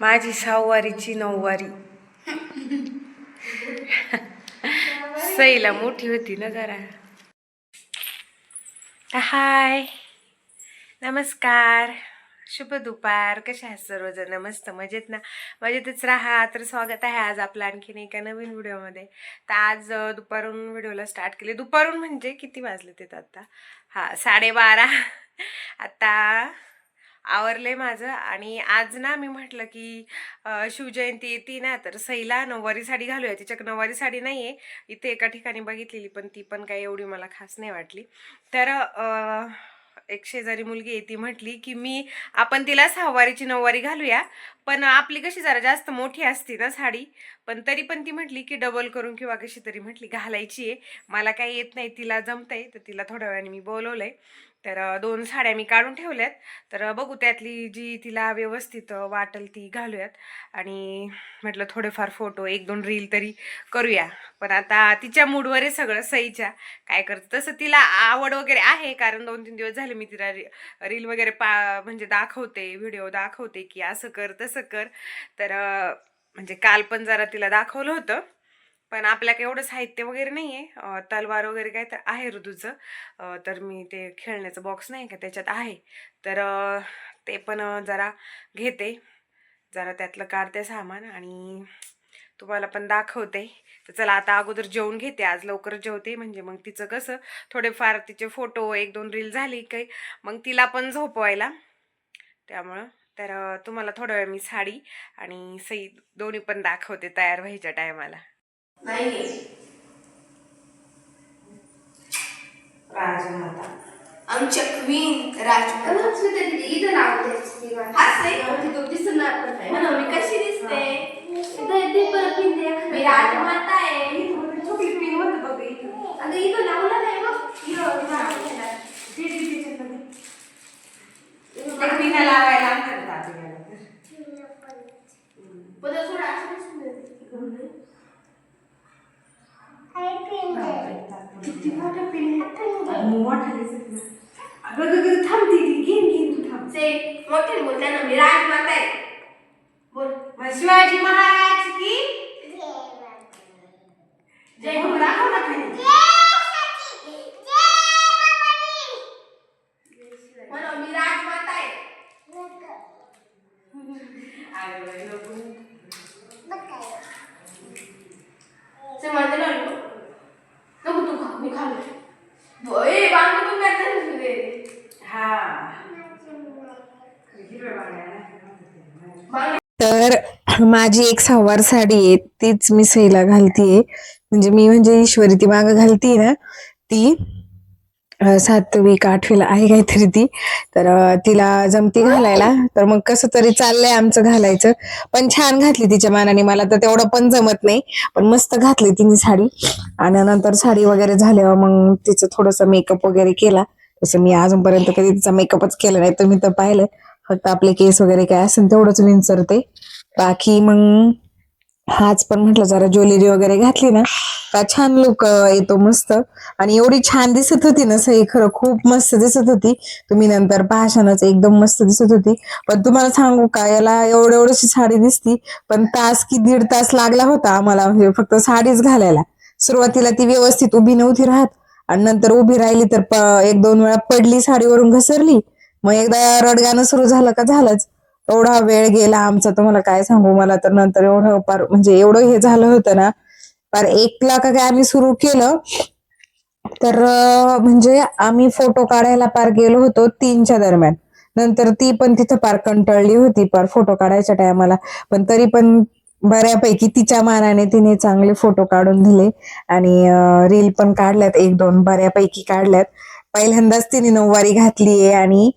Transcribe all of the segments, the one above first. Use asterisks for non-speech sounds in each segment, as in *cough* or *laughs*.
माझी सहावारीची नऊवारी. सईला मोठी होती ना जरा. हाय. नमस्कार. शुभ दुपार. कशा आहात सर्वजण? मस्त मजेत ना? मजेतच राहा. तर स्वागत आहे आज आपलं आणखीन एका नवीन व्हिडिओमध्ये. तर आज दुपारून व्हिडिओला स्टार्ट केले. दुपारून म्हणजे किती वाजले ते आत्ता हा साडेबारा. आत्ता आवरले माझं आणि आज ना मी म्हटलं की शिवजयंती येते ना तर सईला नऊवारी साडी घालूया. तिच्याक नऊवारी साडी नाही आहे इथे एका ठिकाणी बघितलेली पण ती पण काही एवढी मला खास नाही वाटली. तर एक शेजारी मुलगी आहे ती म्हटली की मी आपण तिला सहावारीची नऊवारी घालूया पण आपली कशी जरा जास्त मोठी असते ना साडी पण तरी पण ती म्हटली की डबल करून किंवा कशी तरी म्हटली घालायची आहे. मला काही येत नाही तिला जमतंय तर तिला थोड्या वेळाने मी बोलवलंय. तर दोन साड्या मी काढून ठेवल्यात. तर बघू त्यातली जी तिला व्यवस्थित वाटल वाटेल ती घालूयात. आणि म्हटलं थोडेफार फोटो एक दोन रील तरी करूया. पण आता तिच्या मूडवर आहे सगळं सईच्या काय करतं तसं तिला आवड वगैरे आहे. कारण दोन तीन दिवस झाले मी तिला रील वगैरे पा म्हणजे दाखवते व्हिडिओ दाखवते की असं कर तसं कर. तर म्हणजे काल पण जरा तिला दाखवलं होतं. पण आपल्याकडे एवढं साहित्य वगैरे नाही आहे तलवार वगैरे काय तर आहे ऋतूचं. तर मी ते खेळण्याचं बॉक्स नाही का त्याच्यात आहे. तर ते पण जरा घेते. जरा त्यातलं काढते सामान आणि तुम्हाला पण दाखवते. तर चला आता अगोदर जेवून घेते. आज लवकर जेवते. म्हणजे मग तिचं कसं थोडेफार तिचे फोटो एक दोन रील झाली काही मग तिला पण झोपवायला. त्यामुळं तर तुम्हाला थोडा वेळ मी साडी आणि सई दोन्ही पण दाखवते तयार व्हायच्या टायमाला नाही राजमाता. आमच्या क्वीन राजमाता. इथं नाव द्यायचं दिसणार पण मी कशी दिसते? परत. मी राजमाता आहे. छोटी क्वीन होतं बघ इथं. अगं इथं लावलं नाही बघ इथं नाव देणार. दे, दे, त्याच्यातलं दे. ते क्वीनला लावायला आणतात दादूला. पदर सोडा, असं नाही सुंदर. किती मोठं पिन मोठा दिसत नाही. अगं, अगं, अगं, थांब ती, ती, घेईन, घेईन, तू थांब. से मोठे बोलते ना मी राजमाता आहे बोल मग शिवाजी महाराज की जय म्हणून दाखव ना खाली. म्हणा मी राजमाता आहे अगं बाई, नको. से म्हणते ना नको नको तू खा मी खालो ए बांगू तू काय तरी दे हा. हिरव्या बांगड्या. बांगू तर माझी एक सहावार साडी आहे तीच मी सईला घालतीये. म्हणजे मी म्हणजे ईश्वरी ती माग घालतीये ना ती सातवी का आठवीला आहे काहीतरी ती. तर तिला जमती घालायला. तर मग कसं तरी चाललंय आमचं घालायचं. पण छान घातली तिच्या मानाने मला तर तेवढं पण जमत नाही. पण मस्त घातली तिने साडी. आणि नंतर साडी वगैरे झाल्यावर मग तिचं थोडस मेकअप वगैरे केला. तसं मी अजूनपर्यंत कधी तिचा मेकअपच केला नाही तुम्ही तर पाहिलं. फक्त आपले केस वगैरे काय असेल तेवढंच विंचरते बाकी मग हाच पण म्हटलं जरा ज्वेलरी वगैरे घातली ना का छान लुक येतो मस्त. आणि एवढी छान दिसत होती ना सई खरं खूप मस्त दिसत होती. तुम्ही नंतर पाहशानच एकदम मस्त दिसत होती. पण तुम्हाला सांगू का याला एवढं एवढीशी साडी दिसती पण तास की दीड तास लागला होता आम्हाला हे फक्त साडीच घालायला. सुरुवातीला ती व्यवस्थित उभी नव्हती राहत. आणि नंतर उभी राहिली तर एक दोन वेळा पडली साडीवरून घसरली. मग एकदा रडगाणं सुरू झालं का झालंच. एवढा वेळ गेला आमचा तुम्हाला काय सांगू? मला तर नंतर एवढं पार म्हणजे एवढं हे झालं होतं ना पार एकला का काय आम्ही सुरू केलं. तर म्हणजे आम्ही फोटो काढायला पार गेलो होतो तीनच्या दरम्यान. नंतर ती पण तिथं पार कंटाळली होती पार फोटो काढायच्या टायमाला. पण तरी पण बऱ्यापैकी तिच्या मानाने तिने चांगले फोटो काढून दिले. आणि रील पण काढल्यात एक दोन बऱ्यापैकी काढल्यात. पहिल्यांदाच तिने नऊवारी घातलीये आणि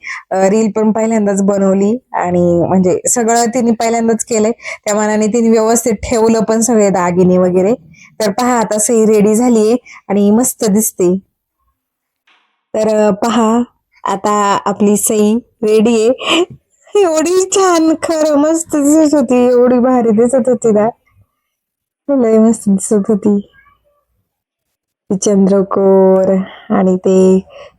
रील पण पहिल्यांदाच बनवली आणि म्हणजे सगळं तिने पहिल्यांदाच केलंय. त्या मानाने तिने व्यवस्थित ठेवलं पण सगळे दागिने वगैरे. तर पहा आता सई रेडी झालीये आणि मस्त दिसते. तर पहा आता आपली सई रेडी आहे. एवढी छान खरं मस्त दिसत होती. एवढी भारी दिसत होती ना. लय मस्त दिसत होती. चंद्रकोर आणि ते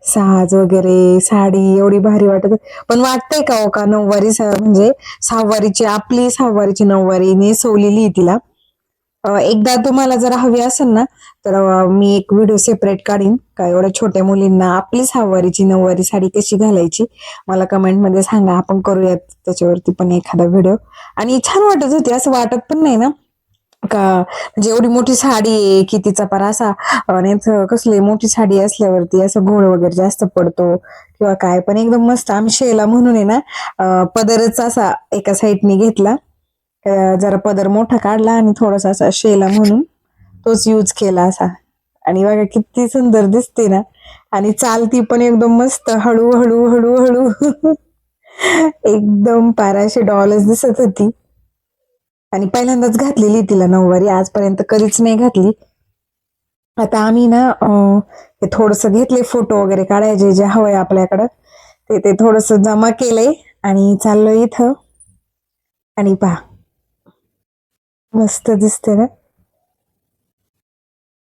साज वगैरे साडी एवढी भारी वाटत होती. पण वाटतंय का हो का नऊवारी म्हणजे सहावारीची आपली सहावारीची नऊवारी नेसवलेली आहे तिला. एकदा तुम्हाला जर हवी असेल ना तर मी एक व्हिडिओ सेपरेट काढीन. का एवढ्या छोट्या मुलींना आपली सहावारीची नऊवारी साडी कशी घालायची मला कमेंटमध्ये सांगा. आपण करूयात त्याच्यावरती पण एखादा व्हिडिओ. आणि छान वाटत होती असं वाटत पण नाही ना. का? म्हणजे एवढी मोठी साडी आहे की तिचा पार असा. आणि कसली मोठी साडी असल्यावरती असं घोळ वगैरे जास्त पडतो. किंवा काय पण एकदम मस्त. आम्ही शेला म्हणून आहे ना पदरच असा एका साईडने घेतला. जरा पदर मोठा काढला आणि थोडासा असा शेला म्हणून तोच यूज केला असा. आणि बघा किती सुंदर दिसते ना. आणि चालती पण एकदम मस्त. हळू हळू हळू हळू *laughs* एकदम पाराशी डॉलच दिसत होती. आणि पहिल्यांदाच घातलेली तिला नऊवारी आजपर्यंत कधीच नाही घातली. आता आम्ही ना हे थोडस घेतले फोटो वगैरे काढायचे जे हवंय आपल्याकडं. ते ते थोडस जमा केलंय आणि चाललोय इथं. आणि पहा. मस्त दिसते ना?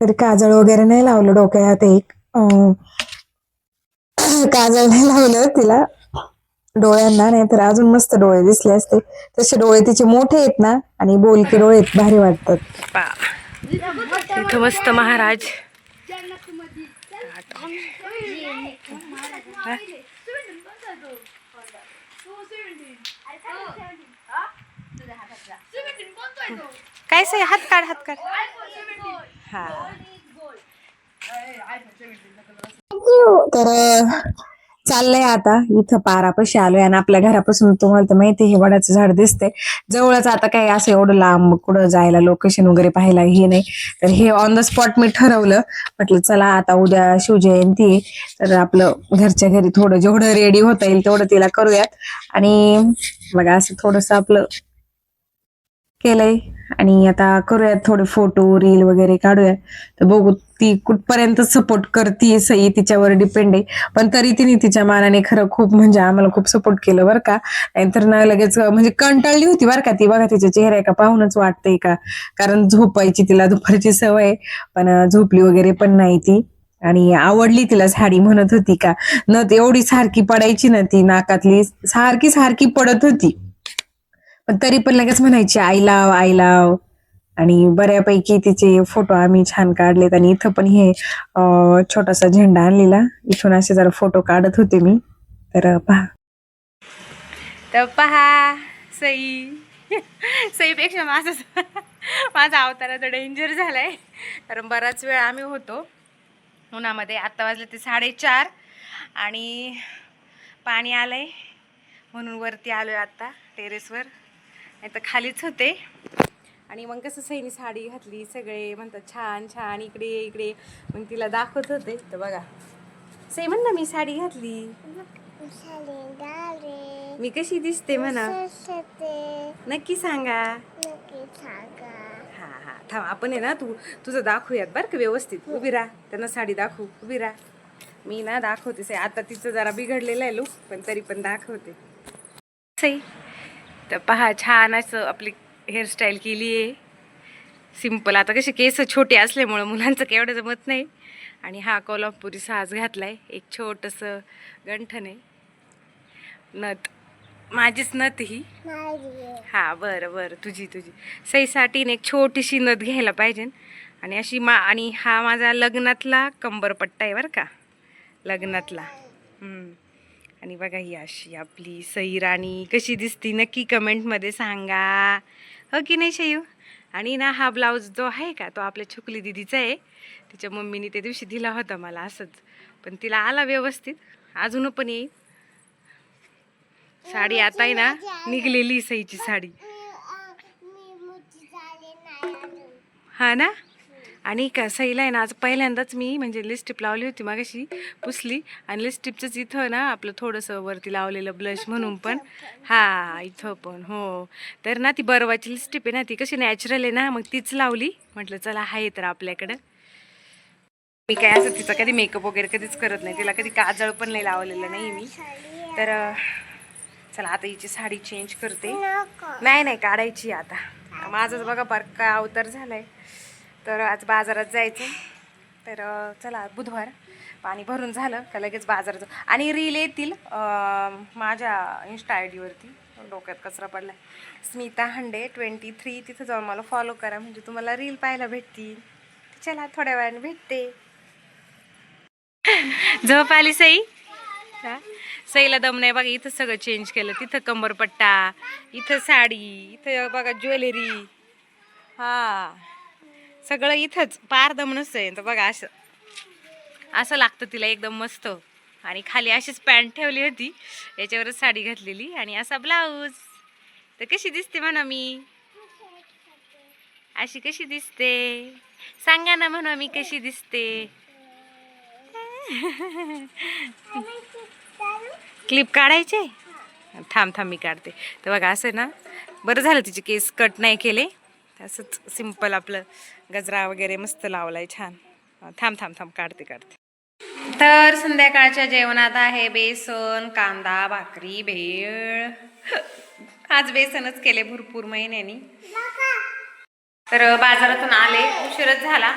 तर काजळ वगैरे नाही लावलं डोक्यात एक. काजळ नाही लावलं तिला. डोळ्यांना नाही तर अजून मस्त डोळे दिसले असते. तसे डोळे तिचे मोठे आहेत ना आणि बोलके डोळे भारी वाटतात. इथं मस्त महाराज. काय say हात काढ हात काढ. हा. तर चाललंय आता. इथं पारापाशी आलोय आणि आपल्या घरापासून तुम्हाला तर माहिती हे वडाचं झाड दिसते जवळच आता काय असं एवढं लांब कुठं जायला लोकेशन वगैरे पाहायला हे नाही. तर हे ऑन द स्पॉट मी ठरवलं. म्हटलं चला आता उद्या शिवजयंती तर आपलं घरच्या घरी थोडं जेवढं रेडी होता येईल तेवढं तिला करूयात. आणि बघा असं थोडस आपलं केलंय. आणि आता करूयात थोडे फोटो रील वगैरे काढूया. तर बघू ती कुठपर्यंत सपोर्ट करते सई तिच्यावर डिपेंड आहे. पण तरी तिने तिच्या मानाने खरं खूप म्हणजे आम्हाला खूप सपोर्ट केलं बरं का. नाहीतर ना लगेच म्हणजे कंटाळली होती बरं का ती. बघा तिच्या चेहऱ्या का पाहूनच वाटतंय का? कारण झोपायची तिला दुपारची सवय पण झोपली वगैरे पण नाही ती. आणि आवडली तिला साडी म्हणत होती का? न एवढी सारखी पडायची ना ती नाकातली. सारखी सारखी पडत होती. पण तरी पण लगेच म्हणायची आई लाव आई लाव. आणि बऱ्यापैकी तिचे फोटो आम्ही छान काढलेत आणि इथं पण हे छोटासा झेंडा आणलेला. इथून असे जरा फोटो काढत होते मी. तर पहा. तर पहा सई. सईपेक्षा माझा माझा अवतार आता डेंजर झालाय. कारण बराच वेळ आम्ही होतो. उन्हामध्ये आत्ता वाजले ते साडेचार आणि पाणी आलंय. म्हणून वरती आलोय आत्ता टेरेसवर नाही तर खालीच होते. आणि मग कसं सईनी साडी घातली सगळे म्हणतात छान छान इकडे इकडे. मग तिला दाखवत होते. तर बघा. सई म्हण ना मी साडी घातली. मी कशी दिसते म्हणा. नक्की सांगा. हा हा. थांब आपण आहे ना तू तुझं दाखवूयात बरं का व्यवस्थित. उभी राहा. त्यांना साडी दाखवू. उभी राहा. मी ना दाखवते. सई आता तिचं जरा बिघडलेलं आहे लुक पण तरी पण दाखवते. सई. तर पहा छान असं आपली हेअरस्टाईल केली आहे. सिंपल आता कसे केस छोटे असल्यामुळं मुलांचं काय एवढं जमत नाही. आणि हा कोल्हापुरी साज आहे एक छोटंसं गंठन आहे. नथ. माझीच नथ ही. हा बरं बरं. तुझी तुझी. सईसाठी एक छोटीशी नथ घ्यायला पाहिजे. आणि अशी मा आणि हा माझा लग्नातला कंबरपट्टा आहे बरं का. लग्नातला. हम्म. आणि बघा ही अशी आपली सई राणी कशी दिसती. नक्की कमेंटमध्ये सांगा. हो की नाही शयू? आणि ना हा ब्लाऊज जो आहे का तो आपल्या छुकली दिदीचा आहे. तिच्या मम्मीने त्या दिवशी दिला होता मला असंच. पण तिला आला व्यवस्थित. अजून पण येईल. साडी आता आहे ना निघलेली सईची साडी. हा ना? आणि का सईला आहे ना आज पहिल्यांदाच मी म्हणजे लिस्टिप लावली होती मागाशी पुसली. आणि लिस्टिपचंच इथं ना आपलं थोडंसं वरती लावलेलं ब्लश म्हणून पण. हा इथं पण हो. तर ना ती बर्वाची लिस्टिप आहे ना ती कशी नॅचरल आहे ना मग तीच लावली. म्हटलं चला आहे तर आपल्याकडं. मी काय असं तिचा कधी मेकअप वगैरे कधीच करत नाही. तिला कधी काजळ पण नाही लावलेलं नाही मी. तर चला आता हिची साडी चेंज करते. नाही नाही काढायची आता. माझाच बघा बार काय अवतार झालाय. तर आज बाजारात जायचं. तर चला बुधवार पाणी भरून झालं का लगेच बाजारात आणि रील येतील माझ्या इन्स्टा आय डीवरती. डोक्यात कचरा पडला स्मिता हंडे ट्वेंटी थ्री तिथं जाऊन मला फॉलो करा. म्हणजे तुम्हाला रील पाहायला भेटतील. चला थोड्या वेळाने भेटते. झोप आली सई? सईला दम नाही. बघा इथं सगळं चेंज केलं. तिथं कंबरपट्टा इथं साडी इथं बघा ज्वेलरी. हा. सगळं इथंच पार दम नसतंय तर बघा असं. असं लागतं तिला एकदम मस्त. आणि खाली अशीच पॅन्ट ठेवली होती. याच्यावरच साडी घातलेली. आणि असा ब्लाऊज. तर कशी दिसते म्हणा मी? अशी कशी दिसते? सांगा ना म्हणा मी कशी दिसते? क्लिप काढायचे? थांब थांब मी काढते. तर बघा असं ना बरं झालं तिचे केस कट नाही केले. असंच सिंपल आपलं. गजरा वगैरे मस्त लावलाय छान. थांब थांब थांब काढते काढते. तर संध्याकाळच्या जेवणात आहे बेसन कांदा भाकरी भेळ. *laughs* आज बेसनच केले भरपूर महिन्यानी. तर बाजारातून आले उशीरच झाला.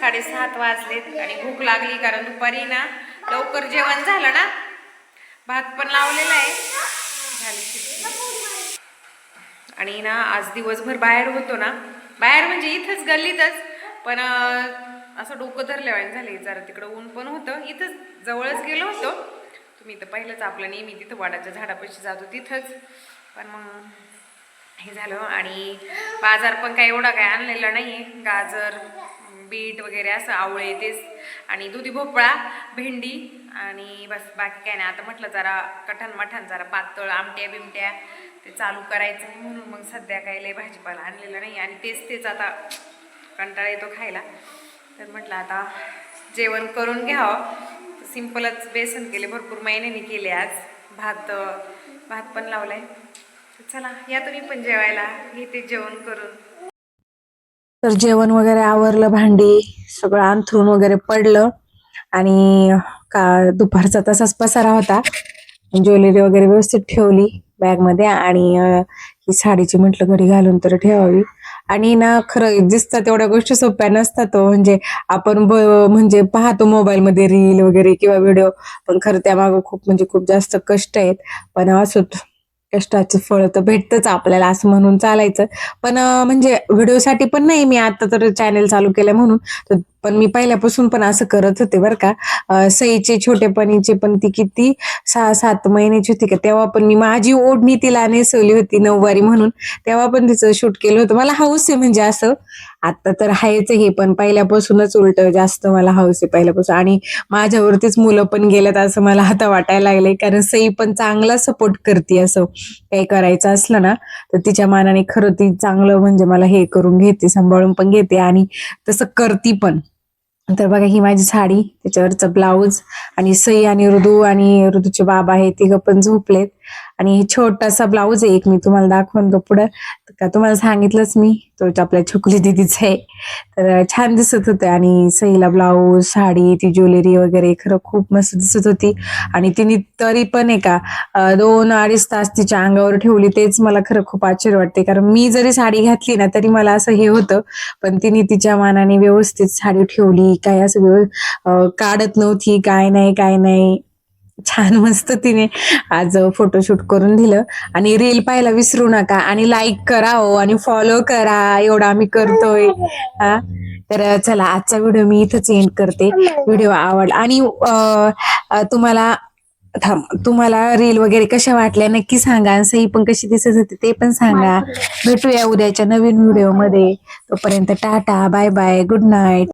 साडेसात वाजलेत आणि भूक लागली कारण दुपारी ना लवकर जेवण झालं ना. भात पण लावलेला आहे. झाले आणि ना आज दिवसभर बाहेर होतो ना. बाहेर म्हणजे इथंच गल्लीतच. पण असं डोकं धरल्यावाने झाले जरा तिकडं ऊन पण होतं. इथंच जवळच गेलो होतो. तुम्ही तर पहिलंच आपलं नेहमी तिथं वाडाच्या झाडापाशी जातो तिथंच पण मग हे झालं आणि बाजार पण काही एवढा काय आणलेला नाही आहे गाजर बीट वगैरे असं आवळे तेच. आणि दुधी भोपळा भेंडी आणि बस बाकी काय नाही. आता म्हटलं जरा कठण मठान जरा पातळ आमट्या बिमट्या. ते चालू करायचं आहे म्हणून मग सध्या काही लय भाजीपाला आणलेला नाही आणि तेच तेच आता कंटाळा येतो खायला. तर म्हटलं आता जेवण करून घ्यावं. सिम्पलच बेसन केले भरपूर महिन्याने केले आज. भात भात पण लावलाय. चला या तुम्ही पण जेवायला. घेते जेवण करून. तर जेवण वगैरे आवरलं भांडी सगळं अंथरून वगैरे पडलं. आणि का दुपारचा तसाच पसारा होता. ज्वेलरी वगैरे व्यवस्थित ठेवली बॅगमध्ये आणि ही साडीची म्हटलं घडी घालून तर ठेवावी. आणि ना खरं दिसतात तेवढ्या गोष्टी सोप्या नसतात हो. म्हणजे आपण म्हणजे पाहतो मोबाईलमध्ये रील वगैरे किंवा व्हिडिओ पण खरं त्यामागं खूप म्हणजे खूप जास्त कष्ट आहेत. पण असो कष्टाचं फळ तर भेटतच आपल्याला असं म्हणून चालायचं. पण म्हणजे व्हिडिओसाठी पण नाही. मी आता तर चॅनेल चालू केलं म्हणून. तर पण मी पहिल्यापासून पण असं करत होते बरं का. सईचे छोटेपणीचे पण ती किती सहा सात महिन्याची होती का तेव्हा पण मी माझी ओढणी तिला नेसवली होती नऊवारी म्हणून. तेव्हा पण तिचं शूट केलं होतं. मला हाऊस आहे म्हणजे असं. आता तर आहेच हे पण पहिल्यापासूनच उलट जास्त मला हाऊस आहे पहिल्यापासून. आणि माझ्यावरतीच मुलं पण गेल्यात असं मला आता वाटायला लागलंय. कारण सई पण चांगला सपोर्ट करते असं. काही करायचं असलं ना तर तिच्या मानाने खरं ती चांगलं म्हणजे मला हे करून घेते सांभाळून पण घेते आणि तसं करती पण. तर बघा ही माझी साडी त्याच्यावरचा ब्लाऊज आणि सई आणि ऋतू आणि ऋदूचे बाबा आहे तिघं पण झोपलेत. आणि हे छोटासा ब्लाऊज आहे एक मी तुम्हाला दाखवून तो पुढं. का तुम्हाला सांगितलंच मी तो आपल्या छोकली दिदीचा आहे. तर छान दिसत होते आणि सईला ब्लाऊज साडी ती ज्वेलरी वगैरे खरं खूप मस्त दिसत होती. आणि तिने तरी पण आहे का दोन अडीच तास तिच्या अंगावर ठेवली तेच मला खरं खूप आश्चर्य वाटते. कारण मी जरी साडी घातली ना तरी मला असं हे होतं. पण तिने तिच्या मानाने व्यवस्थित साडी ठेवली काय असं काढत नव्हती काय नाही काय नाही. छान मस्त तिने आज फोटोशूट करून दिलं. आणि रील पाहायला विसरू नका. आणि लाईक करा हो आणि फॉलो करा. एवढं आम्ही करतोय. हा? तर चला आजचा व्हिडिओ मी इथंच एंड करते. व्हिडिओ आवडला आणि तुम्हाला थांब तुम्हाला रील वगैरे कशा वाटल्या नक्की सांगा. सई पण कशी दिसत होती ते पण सांगा. भेटूया उद्याच्या नवीन व्हिडिओमध्ये. तोपर्यंत tata bye bye good night